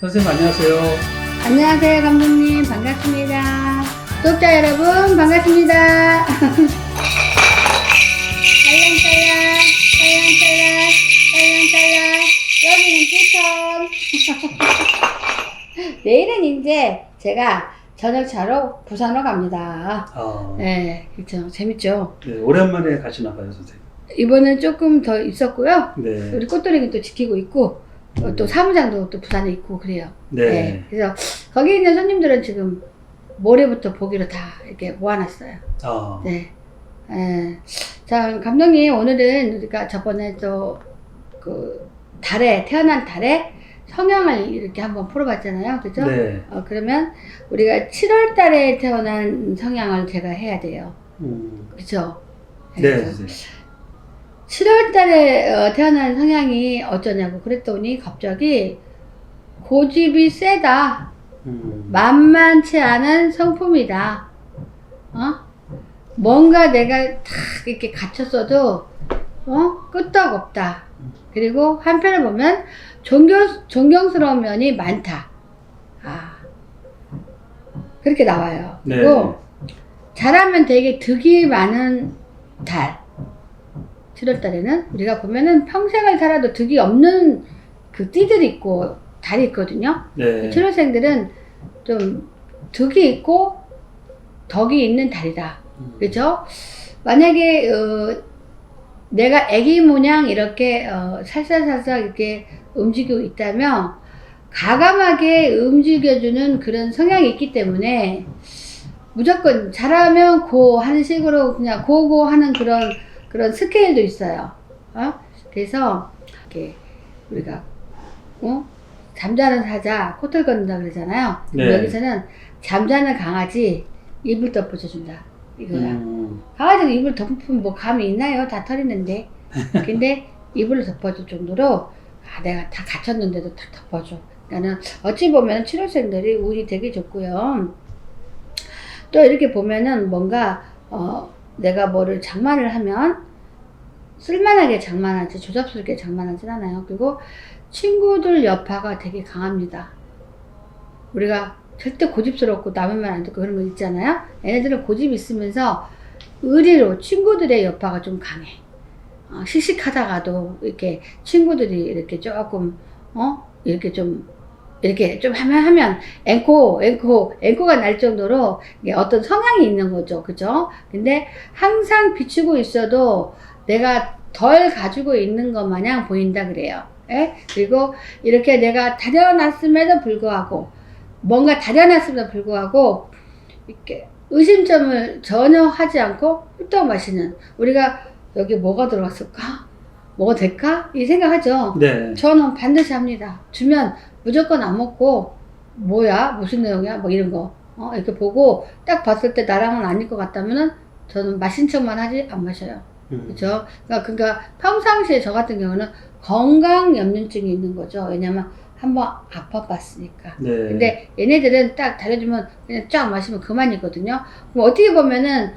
선생님 안녕하세요. 안녕하세요, 감독님. 반갑습니다. 구독자 여러분, 반갑습니다. 짤랑짤랑, 짤랑짤랑, 짤랑짤랑. 여기는 부천. 내일은 이제 제가 저녁차로 부산으로 갑니다. 아, 네, 그렇죠. 재밌죠? 네, 오랜만에 가시나 봐요, 선생님. 이번엔 조금 더 있었고요. 네. 우리 꽃도리는 또 지키고 있고, 어, 또 사무장도 또 부산에 있고 그래요. 네. 그래서 거기 있는 손님들은 지금 모레부터 보기로 다 이렇게 모아놨어요. 아, 네. 에, 자, 감독님, 오늘은 우리가 저번에 또 그 달에, 태어난 달에 성향을 이렇게 한번 풀어봤잖아요. 그죠? 네. 어, 그러면 우리가 7월 달에 태어난 성향을 제가 해야 돼요. 음, 그죠? 네. 7월 달에 어, 태어난 성향이 어쩌냐고 그랬더니 갑자기 고집이 세다. 음, 만만치 않은 성품이다. 어? 뭔가 내가 탁 이렇게 갇혔어도 어? 끄떡 없다. 그리고 한편을 보면 존경, 존경스러운 면이 많다. 아. 그렇게 나와요. 네. 그리고 잘하면 되게 득이 많은 달. 7월 달에는 우리가 보면은 평생을 살아도 득이 없는 그 띠들이 있고 달이 있거든요. 네. 초년생들은 좀 득이 있고 덕이 있는 달이다. 음, 그죠? 만약에 어, 내가 아기 모양 이렇게 어, 살살살살 이렇게 움직이고 있다면 가감하게 움직여주는 그런 성향이 있기 때문에 무조건 잘하면 고 하는 식으로 그냥 고고 하는 그런 그런 스케일도 있어요. 어? 그래서 이렇게 우리가 어? 잠자는 사자 코털 걷는다 그러잖아요. 네. 여기서는 잠자는 강아지 이불 덮어줘준다 이거야. 음, 강아지가 이불 덮으면 뭐 감이 있나요? 다 털리는데. 근데 이불을 덮어줄 정도로 아 내가 다 갇혔는데도 다 덮어줘. 그러니까는 어찌 보면 7월생들이 운이 되게 좋고요. 또 이렇게 보면은 뭔가 어 내가 뭐를 장만을 하면 쓸만하게 장만하지 조잡스럽게 장만하진 않아요. 그리고 친구들 여파가 되게 강합니다. 우리가 절대 고집스럽고 남의 말 안 듣고 그런 거 있잖아요. 얘네들은 고집 있으면서 의리로 친구들의 여파가 좀 강해. 어, 씩씩하다가도 이렇게 친구들이 이렇게 조금 어 이렇게 좀 이렇게 좀 하면 하면 앵코 앵코 앵코가 날 정도로 어떤 성향이 있는 거죠, 그죠? 근데 항상 비추고 있어도 내가 덜 가지고 있는 것 마냥 보인다 그래요. 예? 그리고 이렇게 내가 다려놨음에도 불구하고 뭔가 다려놨음에도 불구하고 이렇게 의심점을 전혀 하지 않고 훌떡 마시는 우리가 여기 뭐가 들어갔을까? 뭐가 될까? 이 생각하죠. 네. 저는 반드시 합니다. 주면 무조건 안 먹고 뭐야 무슨 내용이야 뭐 이런 거 어, 이렇게 보고 딱 봤을 때 나랑은 아닐 것 같다면은 저는 마신 척만 하지 안 마셔요. 음, 그렇죠? 그러니까, 그러니까 평상시에 저 같은 경우는 건강 염려증이 있는 거죠. 왜냐면 한번 아파봤으니까. 네. 근데 얘네들은 딱 달려주면 그냥 쫙 마시면 그만이거든요. 그럼 어떻게 보면은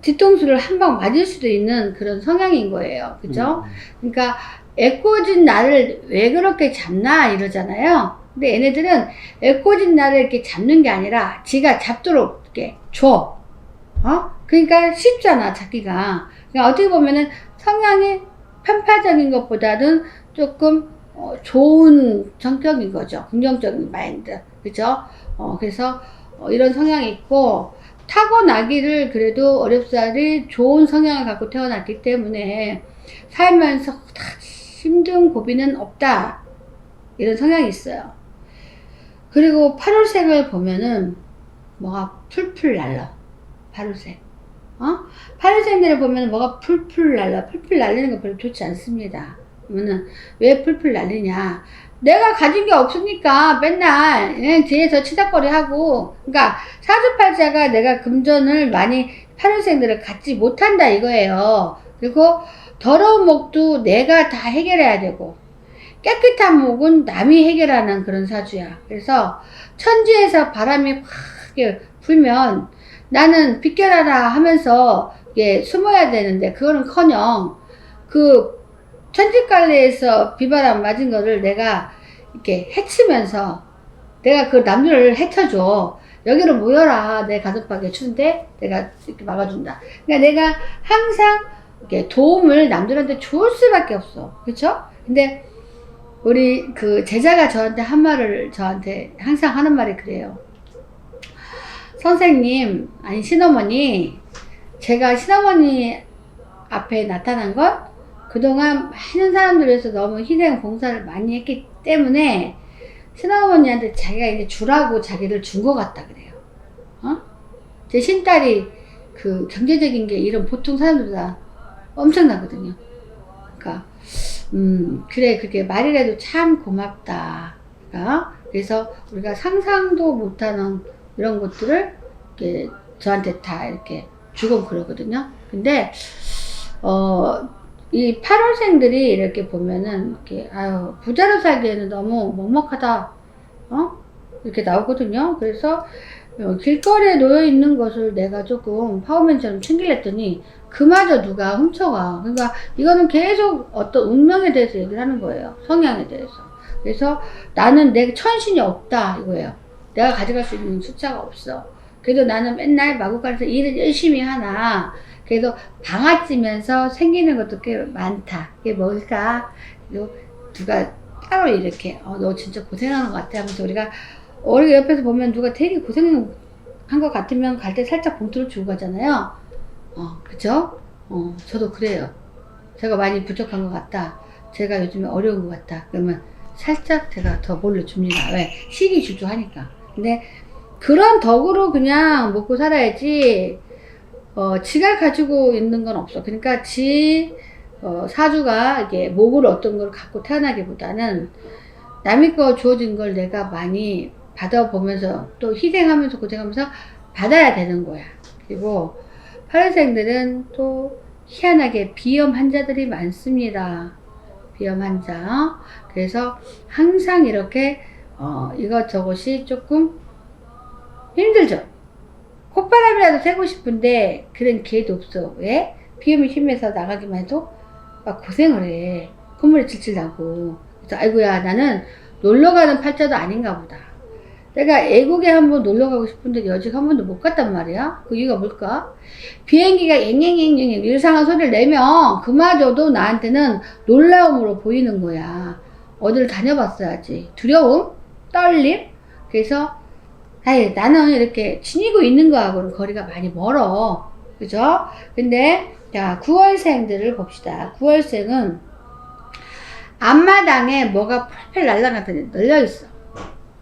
뒤통수를 한 방 맞을 수도 있는 그런 성향인 거예요. 그죠? 음, 그러니까 애꿎은 나를 왜 그렇게 잡나 이러잖아요. 근데 얘네들은 애꿎은 나를 이렇게 잡는 게 아니라 지가 잡도록 이렇게 줘. 어? 그러니까 쉽잖아, 잡기가. 그러니까 어떻게 보면은 성향이 편파적인 것보다는 조금 어, 좋은 성격인 거죠. 긍정적인 마인드. 그죠? 어, 그래서 어, 이런 성향이 있고, 타고나기를 그래도 어렵사리 좋은 성향을 갖고 태어났기 때문에 살면서 다 힘든 고비는 없다. 이런 성향이 있어요. 그리고 8월생을 보면은 뭐가 풀풀 날라. 8월생. 어? 8월생들을 보면 뭐가 풀풀 날라. 풀풀 날리는 거 별로 좋지 않습니다. 그러면은 왜 풀풀 날리냐. 내가 가진 게 없으니까 맨날 그냥 뒤에서 치닥거리 하고 그러니까 사주팔자가 내가 금전을 많이 8월생들을 갖지 못한다 이거예요. 그리고 더러운 목도 내가 다 해결해야 되고 깨끗한 목은 남이 해결하는 그런 사주야. 그래서 천지에서 바람이 확 불면 나는 비껴라라 하면서 이게 숨어야 되는데 그거는커녕 그 천지갈래에서 비바람 맞은 거를 내가 이렇게 해치면서 내가 그 남들을 해쳐줘. 여기로 모여라. 내 가슴팍에 추운데 내가 이렇게 막아준다. 그러니까 내가 항상 이렇게 도움을 남들한테 줄 수밖에 없어. 그렇죠? 근데 우리 그 제자가 저한테 한 말을 저한테 항상 하는 말이 그래요. 선생님, 아니 신어머니, 제가 신어머니 앞에 나타난 건 그동안 많은 사람들 위해서 너무 희생 봉사를 많이 했기 때문에 신어머니한테 자기가 이제 주라고 자기를 준 것 같다 그래요. 어? 제 신딸이 그 경제적인 게 이런 보통 사람들보다 엄청나거든요. 그러니까 음 그래 그게 말이라도 참 고맙다. 그러니까 그래서 우리가 상상도 못하는 이런 것들을 이렇게 저한테 다 이렇게 주고 그러거든요. 근데 어, 이 8월생들이 이렇게 보면은 이렇게 아유 부자로 살기에는 너무 먹먹하다. 어? 이렇게 나오거든요. 그래서 어, 길거리에 놓여 있는 것을 내가 조금 파워맨처럼 챙기랬더니 그마저 누가 훔쳐가. 그러니까 이거는 계속 어떤 운명에 대해서 얘기를 하는 거예요. 성향에 대해서. 그래서 나는 내 천신이 없다 이거예요. 내가 가져갈 수 있는 숫자가 없어. 그래도 나는 맨날 마구간에서 일을 열심히 하나. 그래도 방아찌면서 생기는 것도 꽤 많다. 이게 뭘까? 누가 따로 이렇게, 어, 너 진짜 고생하는 것 같아 하면서 우리가, 우리 옆에서 보면 누가 되게 고생한 것 같으면 갈 때 살짝 봉투를 주고 가잖아요. 어, 그죠? 어, 저도 그래요. 제가 많이 부족한 것 같다. 제가 요즘에 어려운 것 같다. 그러면 살짝 제가 더 몰려줍니다. 왜? 시기 주저하니까. 근데 그런 덕으로 그냥 먹고 살아야지, 어, 지가 가지고 있는 건 없어. 그러니까 지, 어, 사주가 이게 목을 어떤 걸 갖고 태어나기보다는 남의 거 주어진 걸 내가 많이 받아보면서 또 희생하면서 고생하면서 받아야 되는 거야. 그리고 파란생들은 또 희한하게 비염 환자들이 많습니다. 비염 환자. 그래서 항상 이렇게 어, 이것저것이 조금 힘들죠. 콧바람이라도 쐬고 싶은데 그런 기회도 없어. 왜? 비염이 심해서 나가기만 해도 막 고생을 해. 콧물이 질질 나고. 그래서 아이고야 나는 놀러 가는 팔자도 아닌가 보다. 내가 애국에 한번 놀러 가고 싶은데 여직 한 번도 못 갔단 말이야. 그 이유가 뭘까? 비행기가 앵앵앵앵 이상한 소리를 내면 그마저도 나한테는 놀라움으로 보이는 거야. 어디를 다녀봤어야지. 두려움? 떨림? 그래서 아이 나는 이렇게 지니고 있는 거하고는 거리가 많이 멀어. 그죠? 근데 자 9월생들을 봅시다. 9월생은 앞마당에 뭐가 펄펄 날라가더니 널려 있어.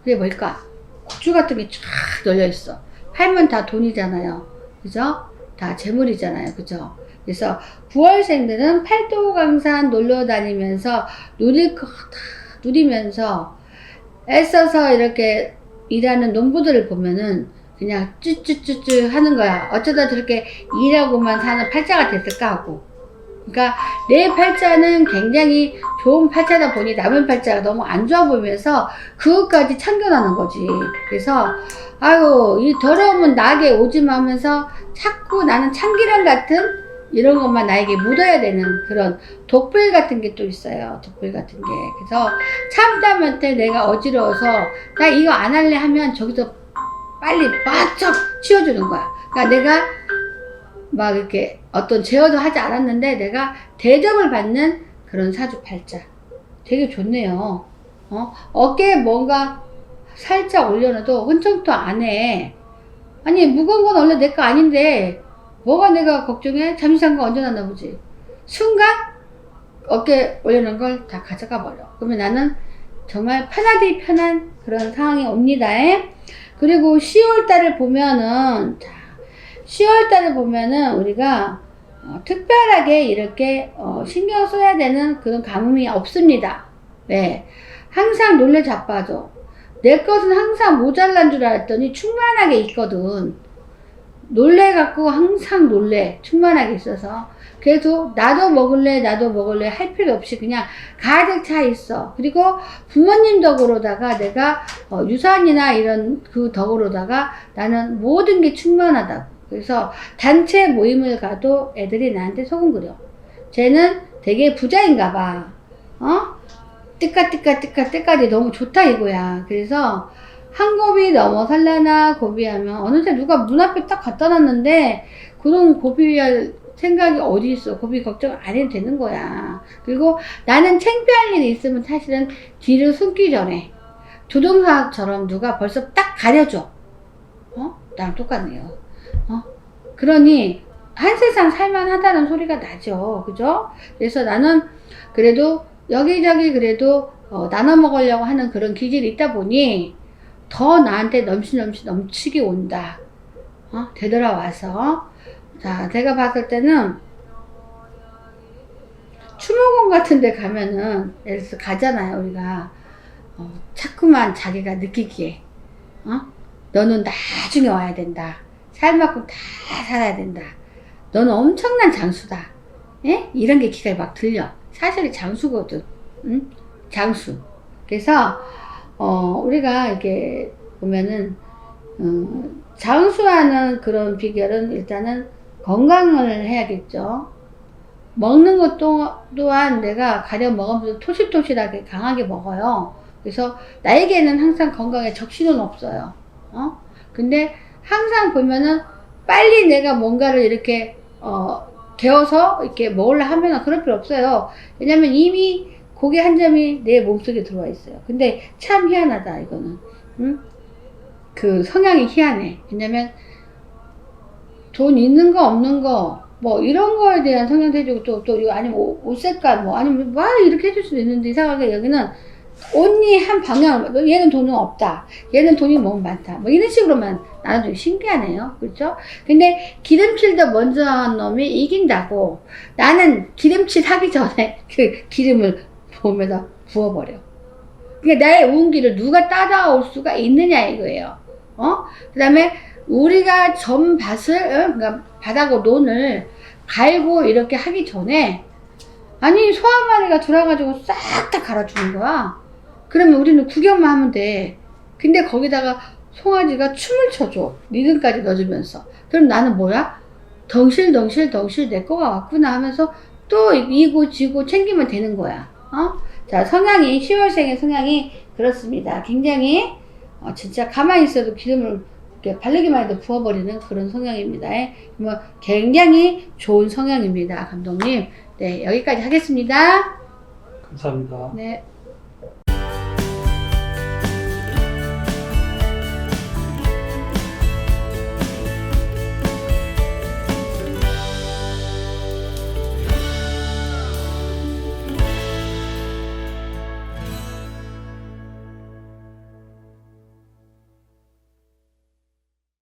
그게 뭘까? 고추 같은 게 쫙 널려 있어. 팔면 다 돈이잖아요. 그죠? 다 재물이잖아요. 그죠? 그래서 9월생들은 팔도 강산 놀러 다니면서 누릴 거 다 누리면서 애써서 이렇게 일하는 농부들을 보면은 그냥 쭈쭈쭈쭈 하는 거야. 어쩌다 저렇게 일하고만 사는 팔자가 됐을까 하고. 그러니까 내 팔자는 굉장히 좋은 팔자다 보니 남은 팔자가 너무 안 좋아 보이면서 그것까지 참견하는 거지. 그래서 아유 이 더러움은 나에게 오지마 하면서 자꾸 나는 참기름 같은 이런 것만 나에게 묻어야 되는 그런 독불 같은 게 또 있어요. 독불 같은 게. 그래서 참담한테 내가 어지러워서 나 이거 안 할래 하면 저기서 빨리 바짝 치워주는 거야. 그러니까 내가 막 이렇게 어떤 제어도 하지 않았는데 내가 대접을 받는 그런 사주 팔자. 되게 좋네요. 어? 어깨에 뭔가 살짝 올려놔도 흔적도 안 해. 아니, 무거운 건 원래 내 거 아닌데, 뭐가 내가 걱정해? 잠시잠깐 얹어놨나 보지. 순간, 어깨 올려놓은 걸 다 가져가 버려. 그러면 나는 정말 편하디 편한 그런 상황이 옵니다. 그리고 10월 달을 보면은, 자, 10월 달을 보면은 우리가 어, 특별하게 이렇게 어, 신경 써야 되는 그런 가뭄이 없습니다. 네. 항상 놀래 자빠져. 내 것은 항상 모자란 줄 알았더니 충만하게 있거든. 놀래 갖고 항상 놀래. 충만하게 있어서. 그래도 나도 먹을래, 나도 먹을래 할 필요 없이 그냥 가득 차 있어. 그리고 부모님 덕으로다가 내가 어, 유산이나 이런 그 덕으로다가 나는 모든 게 충만하다고. 그래서 단체 모임을 가도 애들이 나한테 소금거려. 쟤는 되게 부자인가 봐. 어? 뜨까뜨까 뜨까 때까지 너무 좋다 이거야. 그래서 한 곱이 넘어 살라나 고비하면 어느새 누가 문 앞에 딱 갖다 놨는데 그런 고비할 생각이 어디 있어. 고비 걱정 안 해도 되는 거야. 그리고 나는 창피할 일이 있으면 사실은 뒤를 숨기 전에 조동사처럼 누가 벌써 딱 가려줘. 어? 나랑 똑같네요. 어? 그러니 한 세상 살만하다는 소리가 나죠. 그죠? 그래서 나는 그래도 여기저기 그래도 어, 나눠 먹으려고 하는 그런 기질이 있다 보니 더 나한테 넘치 넘치 넘치게 온다. 어? 되돌아와서. 자, 제가 봤을 때는 추모공 같은 데 가면은, 예를 들어서 가잖아요, 우리가. 어, 자꾸만 자기가 느끼기에, 어? 너는 나중에 와야 된다. 살 만큼 다 살아야 된다. 너는 엄청난 장수다. 예? 이런 게 귀가 막 들려. 사실이 장수거든. 응? 장수. 그래서, 어, 우리가 이렇게 보면은, 음, 장수하는 그런 비결은 일단은 건강을 해야겠죠. 먹는 것 또- 또한 내가 가령 먹으면서 토실토실하게 강하게 먹어요. 그래서 나에게는 항상 건강에 적신은 없어요. 어? 근데 항상 보면은 빨리 내가 뭔가를 이렇게 어, 개어서 이렇게 먹으려 하면 그럴 필요 없어요. 왜냐면 이미 고기 한 점이 내 몸속에 들어와 있어요. 근데 참 희한하다 이거는. 응? 그 성향이 희한해. 왜냐면 돈 있는 거 없는 거 뭐 이런 거에 대한 성향도 해주고 또 또 이거 아니면 옷, 옷 색깔 뭐 아니면 막 이렇게 해줄 수도 있는데 이상하게 여기는 언니 한 방향을 얘는 돈은 없다 얘는 돈이 너무 많다 뭐 이런 식으로만 좀 신기하네요 그렇죠 근데 기름칠 더 먼저 한 놈이 이긴다고 나는 기름칠 하기 전에 그 기름을 몸에다 부어버려 그러니까 나의 운기를 누가 따라올 수가 있느냐 이거예요 어? 그 다음에 우리가 전밭을 어? 그러니까 바닥으로 논을 갈고 이렇게 하기 전에 아니 소 한 마리가 들어가지고 싹 다 갈아주는 거야. 그러면 우리는 구경만 하면 돼. 근데 거기다가 송아지가 춤을 춰줘. 리듬까지 넣어주면서. 그럼 나는 뭐야? 덩실덩실 덩실 내 거가 왔구나 하면서 또 이고 지고 챙기면 되는 거야. 어? 자 성향이 10월생의 성향이 그렇습니다. 굉장히 어, 진짜 가만히 있어도 기름을 이렇게 바르기만 해도 부어버리는 그런 성향입니다. 예. 뭐 굉장히 좋은 성향입니다, 감독님. 네, 여기까지 하겠습니다. 감사합니다. 네.